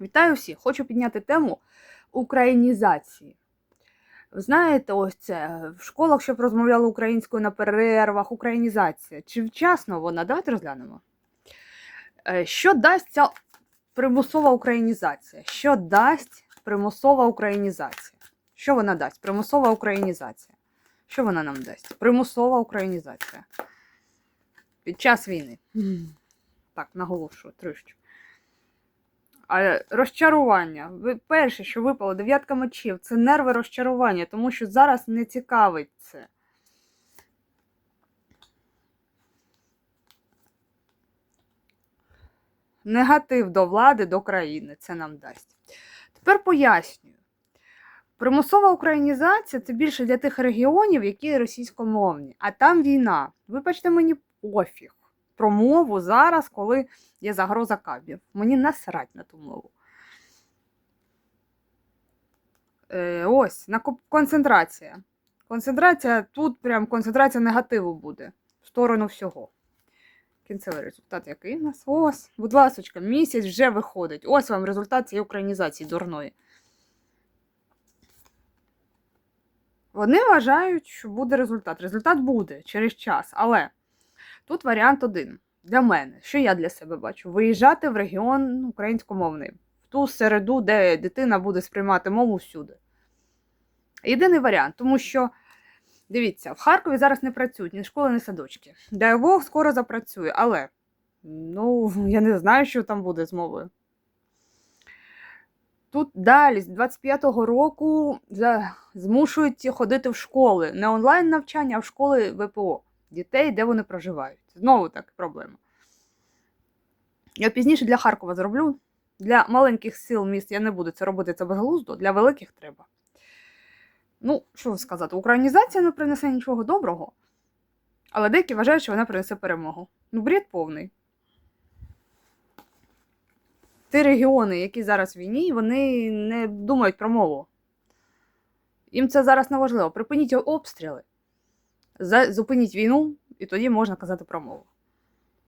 Вітаю всіх! Хочу підняти тему українізації. Ви знаєте, ось це в школах, щоб розмовляли українською на перервах, українізація. Чи вчасно вона? Давайте розглянемо. Е, Що дасть ця примусова українізація? Що дасть примусова українізація? Що вона дасть? Примусова українізація. Що вона нам дасть? Примусова українізація. Під час війни. Так, наголошую трішки. А розчарування. Перше, що випало, дев'ятка мечів, це нерви розчарування, тому що зараз не цікавить це. Негатив до влади, до країни це нам дасть. Тепер пояснюю. Примусова українізація це більше для тих регіонів, які російськомовні, а там війна. Вибачте, мені пофіг про мову зараз, коли є загроза кабів. Мені насрать на ту мову. Е, ось, на концентрація. Концентрація, тут прям концентрація негативу буде в сторону всього. Кінцевий результат який у нас? Ось, будь ласочка, місяць вже виходить. Ось вам результат цієї українізації дурної. Вони вважають, що буде результат. Результат буде через час, але тут варіант один для мене, що я для себе бачу: виїжджати в регіон українськомовний, в ту середу, де дитина буде сприймати мову всюди. Єдиний варіант, тому що, дивіться, в Харкові зараз не працюють ні школи, ні садочки. Дай Бог скоро запрацює, але ну, я не знаю, що там буде з мовою. Тут далі, з 25-го року, змушують ходити в школи. Не онлайн навчання, а в школи ВПО дітей, де вони проживають. Знову так проблема. Я пізніше для Харкова зроблю. Для маленьких сил міст я не буду це робити, це безглуздо, для великих треба. Ну, що сказати, українізація не принесе нічого доброго, але деякі вважають, що вона принесе перемогу. Ну, бред повний. Ті регіони, які зараз в війні, вони не думають про мову. Їм це зараз не важливо. Припиніть обстріли, зупиніть війну, і тоді можна казати про мову.